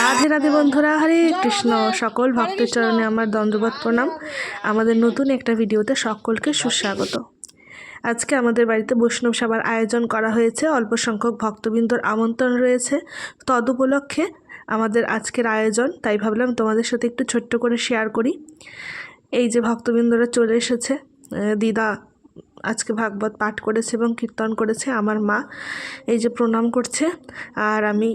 রাধে রাধে বন্ধুরা, হরে কৃষ্ণ। সকল ভক্তের চরণে আমার দণ্ডবোধ প্রণাম। আমাদের নতুন একটা ভিডিওতে সকলকে সুস্বাগত। আজকে আমাদের বাড়িতে বৈষ্ণব সভার আয়োজন করা হয়েছে। অল্প সংখ্যক ভক্তবৃন্দর আমন্ত্রণ রয়েছে। তদুপলক্ষে আমাদের আজকের আয়োজন। তাই ভাবলাম তোমাদের সাথে একটু ছোট্ট করে শেয়ার করি। এই যে ভক্তবৃন্দরা চলে এসেছে। দিদা আজকে ভাগবত পাঠ করেছে এবং কীর্তন করেছে। আমার মা এই যে প্রণাম করছে। আর আমি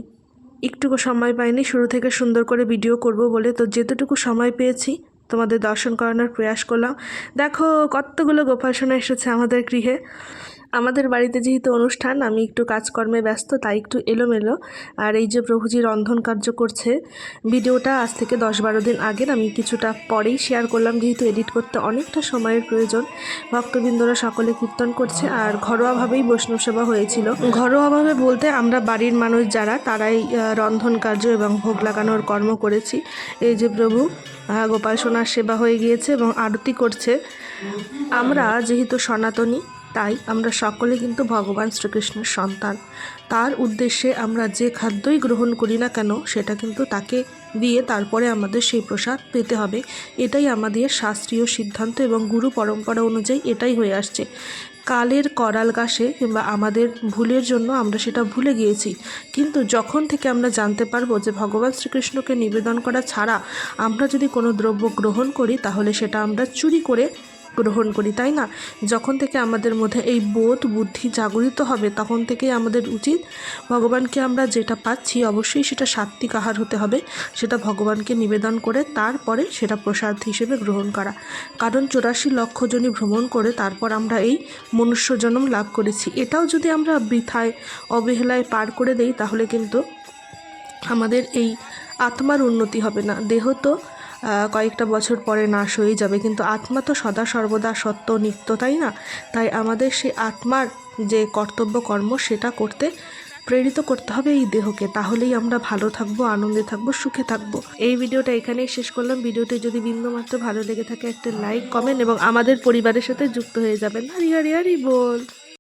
একটুকু সময় পাইনি, শুরু থেকে সুন্দর করে ভিডিও করব বলে। তো যেতটুকু সময় পেয়েছি, তোমাদের দর্শন করানোর প্রয়াস করলাম। দেখো, কতগুলো গোপাল সোনা এসেছে আমাদের গৃহে। আমাদের বাড়িতে যেহেতু অনুষ্ঠান, আমি একটু কাজকর্মে ব্যস্ত, তাই একটু এলোমেলো। আর এই যে প্রভুজি রন্ধন কার্য করছে, ভিডিওটা আজ থেকে দশ বারো দিন আগের, আমি কিছুটা পরেই শেয়ার করলাম, যেহেতু এডিট করতে অনেকটা সময়ের প্রয়োজন। ভক্তবৃন্দরা সকলে কীর্তন করছে, আর ঘরোয়াভাবেই বৈষ্ণব সেবা হয়েছিল। ঘরোয়াভাবে বলতে আমরা বাড়ির মানুষ যারা, তারাই রন্ধন কার্য এবং ভোগ লাগানোর কর্ম করেছি। এই যে প্রভু গোপাল সোনার সেবা হয়ে গিয়েছে এবং আরতি করছে। আমরা যেহেতু সনাতনী তাই আমরা সকলে কিন্তু ভগবান শ্রীকৃষ্ণের সন্তান। তার উদ্দেশ্যে আমরা যে খাদ্যই গ্রহণ করি না কেন, সেটা কিন্তু তাকে দিয়ে তারপরে আমাদের সেই প্রসাদ পেতে হবে। এটাই আমাদের শাস্ত্রীয় সিদ্ধান্ত এবং গুরু পরম্পরা অনুযায়ী এটাই হয়ে আসছে। কালের করাল গাছে কিংবা আমাদের ভুলের জন্য আমরা সেটা ভুলে গিয়েছি। কিন্তু যখন থেকে আমরা জানতে পারব যে ভগবান শ্রীকৃষ্ণকে নিবেদন করা ছাড়া আমরা যদি কোনো দ্রব্য গ্রহণ করি, তাহলে সেটা আমরা চুরি করে গ্রহণ করি, তাই না? যখন থেকে আমাদের মধ্যে এই বোধ বুদ্ধি জাগরিত হবে, তখন থেকেই আমাদের উচিত ভগবানকে আমরা যেটা পাচ্ছি অবশ্যই সেটা সাত্বিক আহার হতে হবে, সেটা ভগবানকে নিবেদন করে তারপরে সেটা প্রসাদ হিসেবে গ্রহণ করা। কারণ চৌরাশি লক্ষ জনই ভ্রমণ করে তারপর আমরা এই মনুষ্য জন্ম লাভ করেছি। এটাও যদি আমরা বৃথায়, অবহেলায় পার করে দেই, তাহলে কিন্তু আমাদের এই আত্মার উন্নতি হবে না। দেহ তো কয়েকটা বছর পরে নাশ হয়ে যাবে। কিন্তু আত্মা তো সদা সর্বদা সত্য, নিত্য, তাই না? তাই আমাদের সেই আত্মার যে কর্তব্য কর্ম, সেটা করতে প্রেরিত করতে হবে এই দেহকে। তাহলেই আমরা ভালো থাকব, আনন্দে থাকব, সুখে থাকব। এই ভিডিওটা এখানেই শেষ করলাম। ভিডিওটি যদি বিন্দুমাত্র ভালো লেগে থাকে, একটা লাইক কমেন্ট এবং আমাদের পরিবারের সাথে যুক্ত হয়ে যাবেন। হারি হারি হারি বল।